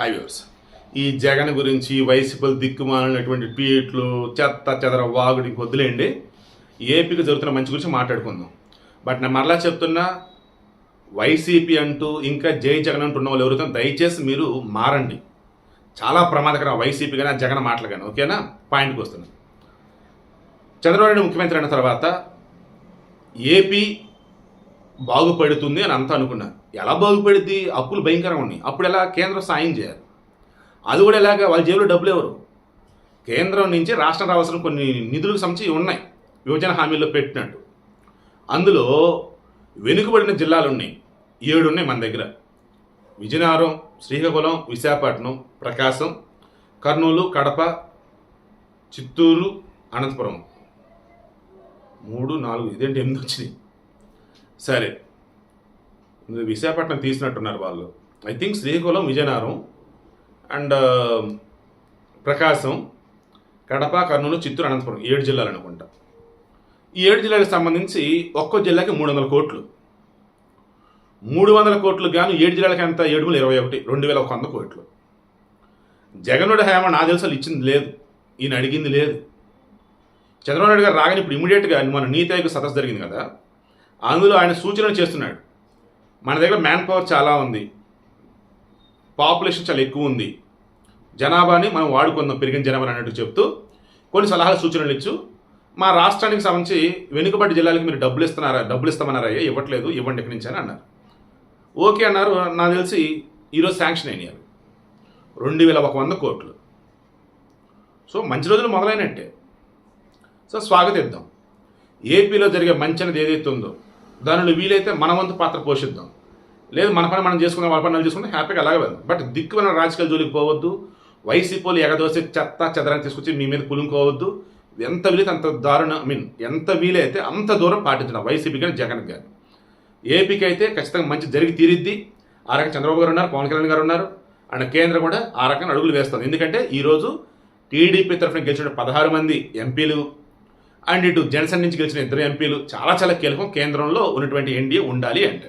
Highways. ఈ జగన్ గురించి వైసీపీలు దిక్కుమాలినటువంటి ట్వీట్లు చెత్త చెదర వాగుడికి వదిలేయండి. ఏపీకి జరుగుతున్న మంచి గురించి మాట్లాడుకుందాం. బట్ నేను మరలా చెప్తున్నా వైసీపీ అంటూ ఇంకా జై జగన్ అంటూ ఉన్న వాళ్ళు ఎవరైతే దయచేసి మీరు మారండి. చాలా ప్రమాదకరం వైసీపీ కానీ జగన్ మాటలు కానీ ఓకేనా? పాయింట్కి వస్తున్నాను. చంద్రబాబు నాయుడు ముఖ్యమంత్రి అయిన తర్వాత ఏపీ బాగుపడుతుంది అని అంతా అనుకున్నారు ఎలా బాగుపడుద్ది? అప్పులు భయంకరంగా ఉన్నాయి. అప్పుడు ఎలా కేంద్రం సాయం చేయాలి? అది కూడా ఎలాగ? వాళ్ళ జేబులో డబ్బులు ఎవరు? కేంద్రం నుంచి రాష్ట్రం రావాల్సిన కొన్ని నిధులకు సంబంధించి ఉన్నాయి. విభజన హామీల్లో పెట్టినట్టు. అందులో వెనుకబడిన జిల్లాలు ఉన్నాయి. ఏడు ఉన్నాయి మన దగ్గర. విజయనగరం శ్రీకాకుళం విశాఖపట్నం ప్రకాశం కర్నూలు కడప చిత్తూరు అనంతపురం. మూడు నాలుగు ఇదేంటి ఎనిమిది వచ్చినాయి? సరే. విశాఖపట్నం తీసినట్టున్నారు వాళ్ళు. I think Srikakulam Vizianagaram and um, Prakasam Kadapa Kurnool Chittoor Anantapur ఏడు జిల్లాలు అనుకుంటా. ఈ ఏడు జిల్లాలకు సంబంధించి ఒక్కో జిల్లాకి మూడు వందల కోట్లు. మూడు వందల కోట్లు గాను ఏడు జిల్లాలకి ఎంత? ఏడు వేల ఇరవై ఒకటి. రెండు వేల ఒక వంద కోట్లు. జగన్నుడి హయామ నా తెలుసు? ఇచ్చింది లేదు. ఈయన అడిగింది లేదు. చంద్రబాబు నాయుడు గారు రాగానే ఇప్పుడు ఇమీడియట్గా మన నీతి ఆయోగ సదస్సు జరిగింది కదా. అందులో ఆయన సూచనలు చేస్తున్నాడు. మన దగ్గర మ్యాన్ పవర్ చాలా ఉంది. పాపులేషన్ చాలా ఎక్కువ ఉంది. జనాభాని మనం వాడుకుందాం పెరిగిన జనాభా అన్నట్టు చెప్తూ కొన్ని సలహాలు సూచనలు ఇచ్చు. మా రాష్ట్రానికి సంబంధించి వెనుకబడి జిల్లాలకు మీరు డబ్బులు ఇస్తున్నారా డబ్బులు ఇస్తామన్నారయ్యా ఇవ్వట్లేదు ఇవ్వండి ఇక్కడి నుంచి అని అన్నారు. ఓకే అన్నారు. నాకు తెలిసి ఈరోజు శాంక్షన్ అయినాయి రెండు వేల ఒక వంద కోట్లు. సో మంచి రోజులు మొదలైనట్టే. సో స్వాగతిద్దాం. ఏపీలో జరిగే మంచి అనేది ఏదైతే ఉందో దానిలో వీలైతే మన వంతు పాత్ర పోషిద్దాం. లేదు మన పని మనం చేసుకుందాం వాళ్ళ పనులు చేసుకుంటే హ్యాపీగా అలాగే వెళ్దాం బట్ దిక్కున రాజకీయాల జోలికి పోవద్దు. వైసీపీలు ఎగదోసి చెత్త చెదరని తీసుకొచ్చి మీ మీద పులుముకోవద్దు ఎంత వీలైతే అంత దారుణ ఐ మీన్ ఎంత వీలైతే అంత దూరం పాటించడం వైసీపీ కానీ జగన్ కానీ. ఏపీకి అయితే ఖచ్చితంగా మంచి జరిగి తీరిద్ది. ఆ రకంగా చంద్రబాబు గారు ఉన్నారు పవన్ కళ్యాణ్ గారు ఉన్నారు. అండ్ కేంద్రం కూడా ఆ రకంగా అడుగులు వేస్తుంది. ఎందుకంటే ఈరోజు టీడీపీ తరఫున గెలిచిన పదహారు మంది ఎంపీలు అండ్ ఇటు జనసేన నుంచి గెలిచిన ఇద్దరు ఎంపీలు చాలా చాలా కీలకం కేంద్రంలో ఉన్నటువంటి ఎన్డీఏ ఉండాలి అంటే.